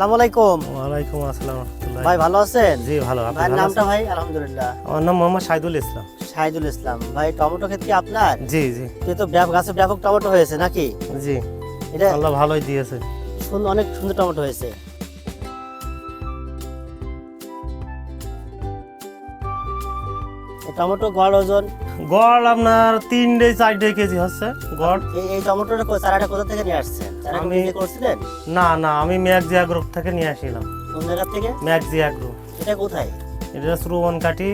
আসসালামু আলাইকুম। ওয়ালাইকুম আসসালাম রহমতুল্লাহ। ভাই ভালো আছেন? জি ভালো আপনি ভালো নামটা ভাই আলহামদুলিল্লাহ। আমার নাম মোহাম্মদ সাইদুল ইসলাম। সাইদুল ইসলাম। ভাই টমেটো ক্ষেত কি আপনার? জি জি। এ তো গাছে ব্যাপক টমেটো হয়েছে নাকি? জি। এটা আল্লাহ ভালোই দিয়েছে। সুন্দর অনেক সুন্দর টমেটো হয়েছে। টমেটো গড় ওজন? গড় আপনার তিনটে চারটে কেজি হচ্ছে গড় এই টমেটোটা চারাটা কোথা থেকে নিয়ে আসছেন চারা আমি- করছিলেন? না না আমি ম্যাগজি অ্যাগ্রো থেকে নিয়ে আসছিলাম। কোন জায়গা থেকে? ম্যাগজি অ্যাগ্রো এটা কোথায়? এটা শ্রবণ কাঠি।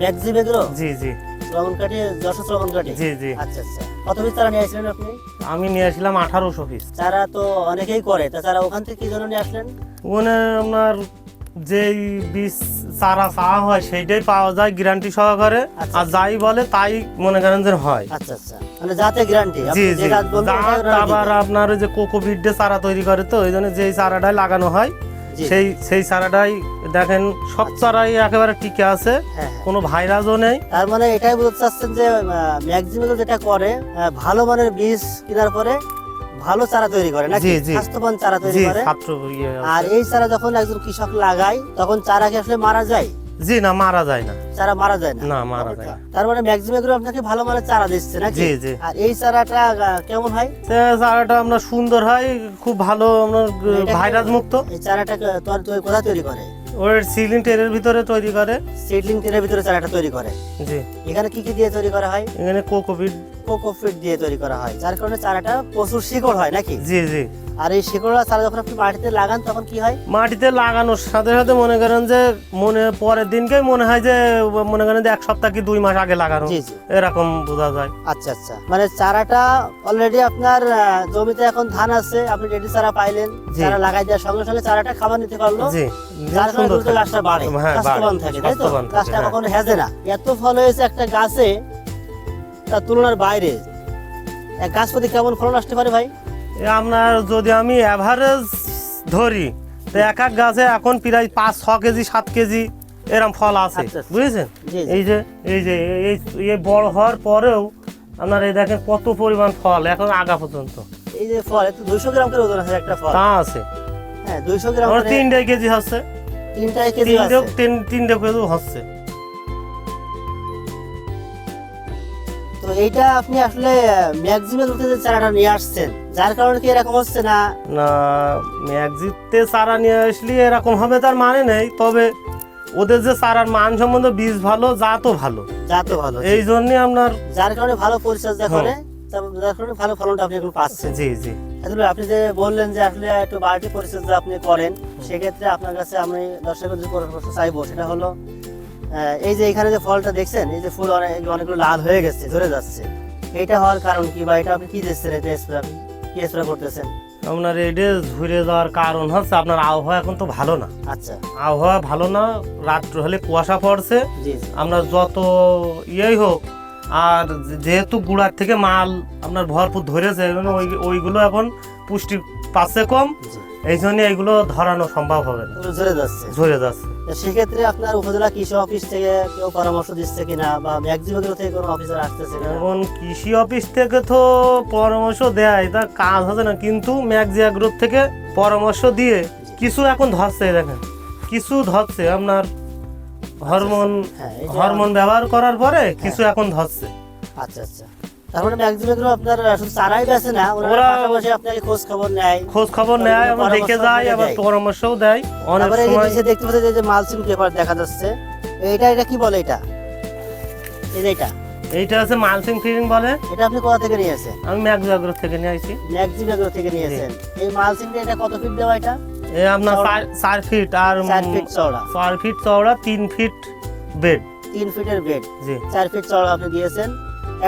ম্যাগজি বেগ্রো জি জি। শ্রবণ কাঠি যশোর শ্রবণ কাঠি? জি জি। আচ্ছা আচ্ছা। কত পিস চারা নিয়ে আসলেন আপনি? আমি নিয়ে আসলাম আঠারোশো পিস। চারা তো অনেকেই করে তা চারা ওখান থেকে কি জন্য নিয়ে আসলেন? ওখানে আপনার যেই বীজ চারা চাওয়া হয় সেইটাই পাওয়া যায় গ্যারান্টি সহকারে। আচ্ছা। আর যাই বলে তাই মনে করেন যে হয়। আচ্ছা আচ্ছা। মানে যাতে গ্যারান্টি জি জি। আবার আপনার ওই যে কোকোপিট চারা তৈরি করে তো ওই জন্য যেই চারাটাই লাগানো হয় সেই সেই চারাটাই দেখেন সব চারাই একেবারে টিকে আছে হ্যাঁ কোনো ভাইরাসও নেই। তার মানে এটাই বলতে চাচ্ছেন যে ম্যাক্সিমাম যেটা করে ভালো মানের বীজ কেনার পরে ভালো চারা তৈরি করে নাকি। স্বাস্থ্যবান চারা তৈরি করে। ইয়ে আর এই চারা যখন একজন কৃষক লাগায় তখন চারা কি আসলে মারা যায়? জি না মারা যায় না। চারা মারা যায় না? না মারা যায় তার মানে ম্যাক্সিমাম আপনাকে ভালো মানের চারা দিচ্ছে নাকি? জি জি। আর এই চারাটা কেমন হয়? চারাটা আপনার সুন্দর হয় খুব ভালো এটাকে- ভাইরাস মুক্ত। এই চারাটা তোর তুই কোথা তৈরি করে? ওর সিলিং টেরের ভিতরে তৈরি করে। সিডলিং টিনের ভিতরে চারাটা তৈরি করে। জি। এখানে কি কি দিয়ে তৈরি করা হয়? এখানে কোকোপিট কোকোফিট দিয়ে তৈরি করা হয় যার কারণে চারাটা প্রচুর শিকড় হয় নাকি? জি জি। আর এই শিকড় চারা যখন আপনি মাটিতে লাগান তখন কি হয়? মাটিতে লাগানোর সাথে সাথে মনে করেন যে মনে পরের দিনকে মনে হয় যে মনে করেন যে এক সপ্তাহ কি দুই মাস আগে লাগানো। এরকম বোঝা যায়। আচ্ছা আচ্ছা। মানে চারাটা অলরেডি আপনার জমিতে এখন ধান আছে আপনি রেডি চারা পাইলেন চারা লাগাই দেওয়ার সঙ্গে সঙ্গে চারাটা খাবার নিতে পারল। জি। যার কারণে। গাছটা বাড়ে হ্যাঁ, থাকে তাই তো? গাছটা হ্যাঁ। কখনো হেজে না। এত ফল হয়েছে একটা গাছে তার তুলনার বাইরে। এক গাছ প্রতি কেমন ফলন আসতে পারে ভাই? আপনার যদি আমি অ্যাভারেজ ধরি তো এক এক গাছে এখন প্রায় পাঁচ ছ কেজি সাত কেজি এরম ফল আছে। আচ্ছা, আচ্ছা। বুঝেছেন। এই যে এই যে এই বড় হওয়ার পরেও আপনার এই দেখেন কত পরিমাণ ফল এখন আগা পর্যন্ত। এই যে ফল এত দুইশো গ্রাম করে ওজন আছে একটা ফল। তা আছে। হ্যাঁ দুইশো গ্রাম আমার করে তিনটে কেজি হচ্ছে। তিনটাই কেজি তিনটে তিন তিনটে কেজি হচ্ছে। এইটা আপনি আসলে ম্যাক্সিমাম যে চারাটা নিয়ে আসছেন যার কারণে কি এরকম হচ্ছে না? না ম্যাগজিতে চারা নিয়ে আসলে এরকম হবে তার মানে নেই তবে ওদের যে চারার মান সম্বন্ধে বীজ ভালো জাতও ভালো। তো ভালো এই জন্যে আপনার যার কারণে ভালো পরিচর্যা করে যার কারণে ভালো ফলনটা আপনি এখন পাচ্ছেন। জি জি। আসলে আপনি যে বললেন যে আসলে একটু বাড়তি পরিচর্যা আপনি করেন সেক্ষেত্রে আপনার কাছে আমি দর্শকের যে পরামর্শ চাইব সেটা হলো এই যে এখানে যে ফলটা দেখছেন এই যে ফুল অনেক অনেকগুলো লাল হয়ে গেছে ধরে যাচ্ছে। এটা হওয়ার কারণ কি বা এটা আপনি কি দিচ্ছেন এটা স্প্রে কি স্প্রে করতেছেন? আপনার এটা ঝুরে যাওয়ার কারণ হচ্ছে আপনার আবহাওয়া এখন তো ভালো না। আচ্ছা। আবহাওয়া ভালো না রাত্র হলে কুয়াশা পড়ছে। আপনার যত ইয়েই হোক আর যেহেতু গুড়ার থেকে মাল আপনার ভরপুর ধরেছে ওই- ওইগুলো এখন পুষ্টি পাচ্ছে কম। এই জন্য এইগুলো ধরানো সম্ভব হবে না। এগুলো ঝরে যাচ্ছে। ঝরে যাচ্ছে। সেক্ষেত্রে আপনার উপজেলা কৃষি অফিস থেকে কেউ পরামর্শ দিচ্ছে কিনা বা ম্যাক্সিমাম থেকে কোনো অফিসার আসতেছে কিনা? এখন কৃষি অফিস থেকে তো পরামর্শ দেয় তা কাজ হচ্ছে না কিন্তু ম্যাগজিয়া গ্রুপ থেকে পরামর্শ দিয়ে কিছু এখন ধরছে দেখেন। কিছু ধরছে আপনার হরমোন হ্যাঁ এই যে হরমোন ব্যবহার করার পরে কিছু এখন ধরছে। আচ্ছা আচ্ছা। তার মানে ম্যাক্সিমাম আপনার শুধু চারাই বেছে না ওরা ওরা- পাশাপাশি আপনাকে খোঁজ খবর নেয়। খোঁজ খবর নেয় আবার দেখে আবার পরামর্শও দেয়। অনেক তারপরে এই যে সময় নিচে দেখতে পাচ্ছেন যে- মালচিং পেপার দেখা যাচ্ছে। এইটা এটা কি বলে এটা? এই এটা। এইটা আছে মালসিং ফিডিং বলে। এটা আপনি কোথা থেকে নিয়েছেন আমি ম্যাগজিয়া গ্রুপ থেকে নিয়ে আসি। থেকে নিয়েছেন এই মালচিংটা এটা কত ফিট দেওয়া এটা? আপনার চার- চার ফিট আর চার ফিট চওড়া। চার ফিট চওড়া তিন ফিট বেড তিন ফিটের বেড জি। চার ফিট চওড়া আপনি দিয়েছেন।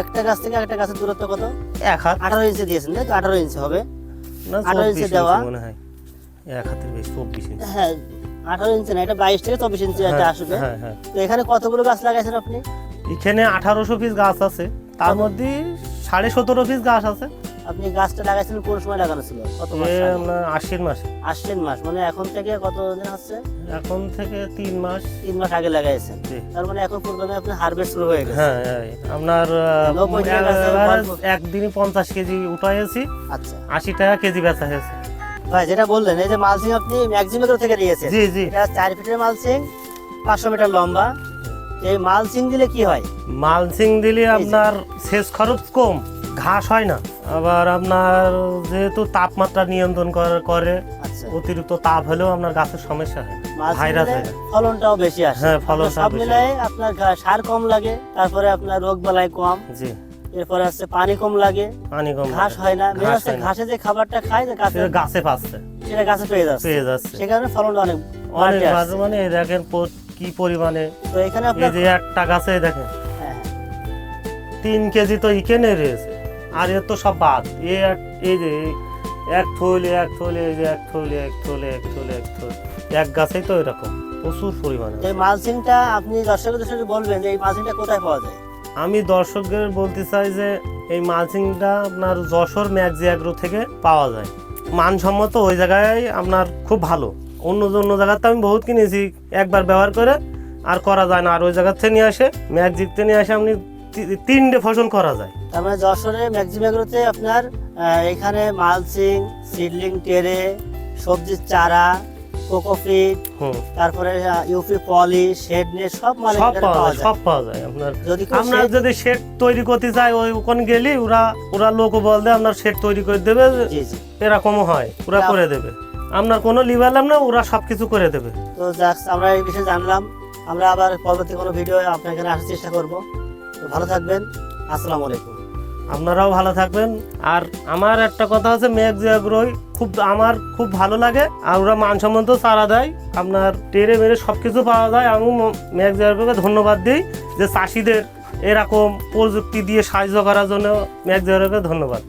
একটা গাছ থেকে একটা গাছের দূরত্ব কত? এক হাত। আঠারো ইঞ্চি দিয়েছেন তাই তো? আঠারো ইঞ্চি হবে। না আঠারো ইঞ্চি দেওয়া? মনে হয়। এক হাতের বেশি চব্বিশ ইঞ্চি। হ্যাঁ আঠারো ইঞ্চি না এটা বাইশ থেকে চব্বিশ ইঞ্চি একটা হ্যাঁ, আসবে। হ্যাঁ হ্যাঁ। তো এখানে কতগুলো গাছ লাগাইছেন আপনি? এখানে আঠারোশো পিস গাছ আছে। তার মধ্যে সাড়ে সতেরো পিস গাছ আছে। আপনি গাছটা লাগাইছিলেন কোন সময় লাগানো ছিল? কত মাস এ আগে? আপনার আশ্বিন মাসে। আশ্বিন মাস মানে এখন থেকে কত দিন হচ্ছে? এখন থেকে তিন মাস। তিন মাস আগে লাগাইছেন। জি। তার মানে এখন পূর্বে আপনার হারভেস্ট শুরু হয়ে গেছে। হ্যাঁ এই আপনার নব্বই টাকা ভরপুর। একদিনে পঞ্চাশ কেজি উঠাইছি আচ্ছা। আশি টাকা কেজি বেচা হয়েছে। ভাই যেটা বললেন এই যে মালচিং আপনি ম্যাক্সিমাম থেকে নিয়েছেন। জি জি। এটা চার ফিটের মালচিং পাঁচশো মিটার লম্বা। এই মালচিং দিলে কি হয়? মালচিং দিলে আপনার সেচ খরচ কম। ঘাস হয় না। আবার আপনার যেহেতু তাপমাত্রা নিয়ন্ত্রণ করে- আচ্ছা। অতিরিক্ত তাপ হলেও আপনার গাছের সমস্যা হয় ভাইরাস হয়। ফলনটাও বেশি আসে। হ্যাঁ, আপনার সব মিলাই আপনার সার কম লাগে তারপরে আপনার রোগ বালাই কম। জি। এরপরে হচ্ছে পানি কম লাগে। পানি কম ঘাস হয় না। মেন ঘাস হয় যে খাবারটা খায় গাছে গাছে পাচ্ছে। সেটা গাছে পেয়ে যাচ্ছে। পেয়ে যাচ্ছে। সে কারণে ফলনটা অনেক অনেক বাজে মানে দেখেন কি পরিমাণে। তো এখানে এই আপনার যে একটা গাছে দেখেন। হ্যাঁ, তিন কেজি তো ইকেনে রয়েছে। আর এর তো সব বাদ। এই এক এই যে এক থলে এক থলে এই যে এক থলে এক থলে এক থলে এক থলে এক গাছেই তো এরকম প্রচুর পরিমাণে। এই মালচিংটা আপনি দর্শকদের সাথে বলবেন যে এই মালচিংটা কোথায় পাওয়া যায়? আমি দর্শকদের বলতে চাই যে এই মালচিংটা আপনার যশোর ম্যাগজি অ্যাগ্রো থেকে পাওয়া যায়। মানসম্মত ওই জায়গায় আপনার খুব ভালো। অন্য অন্য জায়গাতে আমি বহুত কিনেছি একবার ব্যবহার করে আর করা যায় না। আর ওই জায়গার থেকে নিয়ে আসে ম্যাগজিক থেকে নিয়ে আসে আপনি তিনটে ফসল করা যায়। তার মানে যশোরে ম্যাক্সিমাগ্রোতে আপনার এখানে মালচিং সিডলিং টেরে সবজির চারা কোকোপিট হুম। তারপরে ইউপি পলি শেড সব মানে সব পাওয়া যায় সব পাওয়া যায় আপনার। যদি আপনার যদি শেড তৈরি করতে চায় ওই ওখানে গেলে ওরা ওরা লোক বলতে আপনার শেড তৈরি করে দেবে এরকমও হয় ওরা করে দেবে। আপনার কোনো লিবালাম না ওরা সব কিছু করে দেবে। তো যাক আমরা এই বিষয়ে জানলাম। আমরা আবার পরবর্তী কোনো ভিডিও আপনার এখানে আসার চেষ্টা করব। তো ভালো থাকবেন। আসসালামু আলাইকুম। আপনারাও ভালো থাকবেন। আর আমার একটা কথা হচ্ছে মেঘ জিয়াগ্রহী খুব আমার খুব ভালো লাগে। আর ওরা মানসম্মত চারা দেয়, আপনার টেরে মেরে সব কিছু পাওয়া যায়। আমি মেঘ জিয়াগ্রহকে ধন্যবাদ দিই যে চাষিদের এরকম প্রযুক্তি দিয়ে সাহায্য করার জন্য মেঘ জিয়াগ্রহকে ধন্যবাদ।